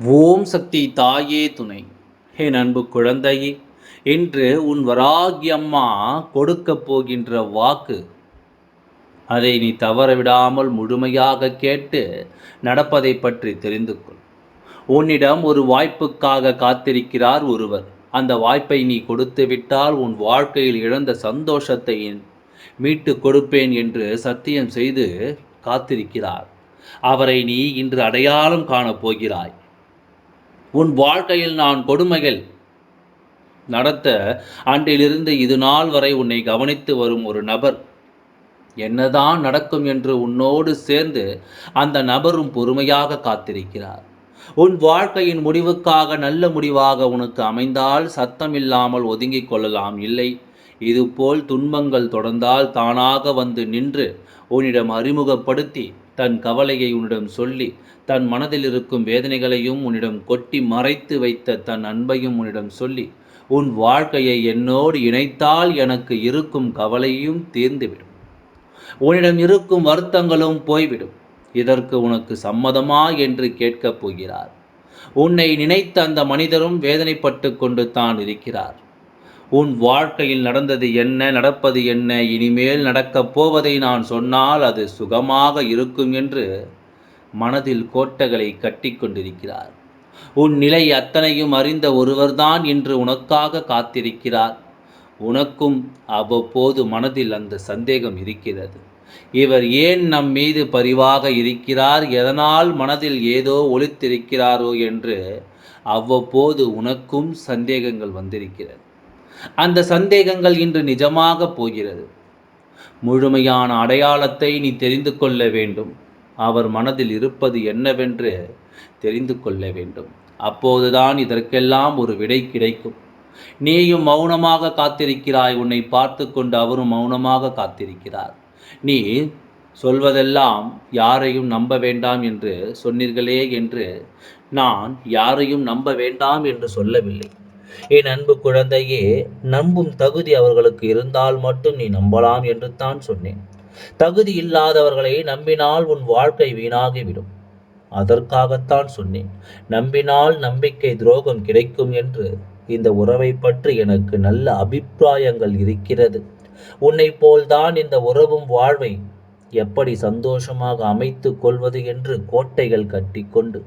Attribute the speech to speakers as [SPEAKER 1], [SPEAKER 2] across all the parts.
[SPEAKER 1] ஓம் சக்தி தாயே துணை. என் அன்பு குழந்தையே இன்று உன் வராகி அம்மா கொடுக்கப் போகின்ற வாக்கு அதை நீ தவறவிடாமல் முழுமையாக கேட்டு நடப்பதை பற்றி தெரிந்து கொள். உன்னிடம் ஒரு வாய்ப்புக்காக காத்திருக்கிறார் ஒருவர். அந்த வாய்ப்பை நீ கொடுத்து விட்டால் உன் வாழ்க்கையில் இழந்த சந்தோஷத்தை மீட்டு கொடுப்பேன் என்று சத்தியம் செய்து காத்திருக்கிறார். அவரை நீ இன்று அடையாளம் காணப் போகிறாய். உன் வாழ்க்கையில் நான் கொடுமைகள் நடத்த அன்றிலிருந்து இது நாள் வரை உன்னை கவனித்து வரும் ஒரு நபர். என்னதான் நடக்கும் என்று உன்னோடு சேர்ந்து அந்த நபரும் பொறுமையாக காத்திருக்கிறார். உன் வாழ்க்கையின் முடிவுக்காக நல்ல முடிவாக உனக்கு அமைந்தால் சத்தம் இல்லாமல் ஒதுங்கிக் கொள்ளலாம் இல்லை. இதுபோல் துன்பங்கள் தொடர்ந்தால் தானாக வந்து நின்று உன்னிடம் அறிமுகப்படுத்தி தன் கவலையை உன்னிடம் சொல்லி தன் மனதில் இருக்கும் வேதனைகளையும் உன்னிடம் கொட்டி மறைத்து வைத்த தன் அன்பையும் உன்னிடம் சொல்லி உன் வாழ்க்கையை என்னோடு இணைத்தால் எனக்கு இருக்கும் கவலையும் தீர்ந்துவிடும். உன்னிடம் இருக்கும் வருத்தங்களும் போய்விடும். இதற்கு உனக்கு சம்மதமா என்று கேட்கப் போகிறார். உன்னை நினைத்த அந்த மனிதரும் வேதனைப்பட்டு கொண்டு தான் இருக்கிறார். உன் வாழ்க்கையில் நடந்தது என்ன நடப்பது என்ன இனிமேல் நடக்கப் போவதை நான் சொன்னால் அது சுகமாக இருக்கும் என்று மனதில் கோட்டைகளை கட்டி கொண்டிருக்கிறார். உன் நிலை அத்தனையும் அறிந்த ஒருவர்தான் இன்று உனக்காக காத்திருக்கிறார். உனக்கும் அவ்வப்போது மனதில் அந்த சந்தேகம் இருக்கிறது. இவர் ஏன் நம் மீது பரிவாக இருக்கிறார்? எதனால் மனதில் ஏதோ ஒளித்திருக்கிறாரோ என்று அவ்வப்போது உனக்கும் சந்தேகங்கள் வந்திருக்கிறது. அந்த சந்தேகங்கள் இன்று நிஜமாக போகிறது. முழுமையான அடையாளத்தை நீ தெரிந்து கொள்ள வேண்டும். அவர் மனதில் இருப்பது என்னவென்று தெரிந்து கொள்ள வேண்டும். அப்போதுதான் இதற்கெல்லாம் ஒரு விடை கிடைக்கும். நீயும் மௌனமாக காத்திருக்கிறாய். உன்னை பார்த்து கொண்டு அவரும் மௌனமாக காத்திருக்கிறார். நீ சொல்வதெல்லாம் யாரையும் நம்ப வேண்டாம் என்று சொன்னீர்களே என்று நான் யாரையும் நம்ப வேண்டாம் என்று சொல்லவில்லை. என் அன்பு குழந்தையே நம்பும் தகுதி அவர்களுக்கு இருந்தால் மட்டும் நீ நம்பலாம் என்று தான் சொன்னேன். தகுதி இல்லாதவர்களை நம்பினால் உன் வாழ்க்கை வீணாகிவிடும். அதற்காகத்தான் சொன்னேன். நம்பினால் நம்பிக்கை துரோகம் கிடைக்கும் என்று. இந்த உறவை பற்றி எனக்கு நல்ல அபிப்பிராயங்கள் இருக்கிறது. உன்னை போல்தான் இந்த உறவும் வாழ்வை எப்படி சந்தோஷமாக அமைத்து கொள்வது என்று கோட்டைகள் கட்டிக்கொண்டு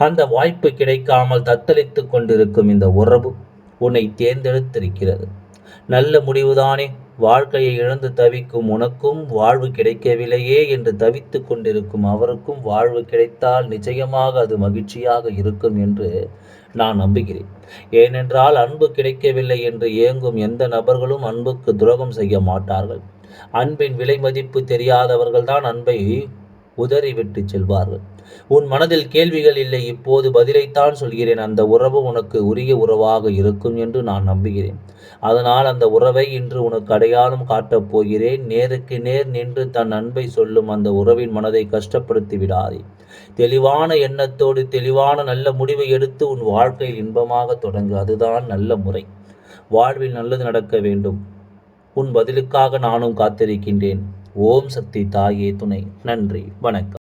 [SPEAKER 1] அந்த வாய்ப்பு கிடைக்காமல் தத்தளித்து கொண்டிருக்கும் இந்த உறவு உன்னை தேர்ந்தெடுத்திருக்கிறது. நல்ல முடிவுதானே? வாழ்க்கையை இழந்து தவிக்கும் உனக்கும் வாழ்வு கிடைக்கவில்லையே என்று தவித்து கொண்டிருக்கும் அவருக்கும் வாழ்வு கிடைத்தால் நிச்சயமாக அது மகிழ்ச்சியாக இருக்கும் என்று நான் நம்புகிறேன். ஏனென்றால் அன்பு கிடைக்கவில்லை என்று ஏங்கும் எந்த நபர்களும் அன்புக்கு துரோகம் செய்ய மாட்டார்கள். அன்பின் விலை மதிப்பு தெரியாதவர்கள்தான் அன்பை உதறிவிட்டு செல்வார்கள். உன் மனதில் கேள்விகள் இல்லை இப்போது பதிலைத்தான் சொல்கிறேன். அந்த உறவு உனக்கு உரிய உறவாக இருக்கும் என்று நான் நம்புகிறேன். அதனால் அந்த உறவை இன்று உனக்கு அடையாளம் காட்டப் போகிறேன். நேருக்கு நேர் நின்று தன் அன்பை சொல்லும் அந்த உறவின் மனதை கஷ்டப்படுத்தி விடாதே. தெளிவான எண்ணத்தோடு தெளிவான நல்ல முடிவை எடுத்து உன் வாழ்க்கையில் இன்பமாக தொடங்கு. அதுதான் நல்ல முறை. வாழ்வில் நல்லது நடக்க வேண்டும். உன் பதிலுக்காக நானும் காத்திருக்கின்றேன். ஓம் சக்தி தாயே துணை. நன்றி. வணக்கம்.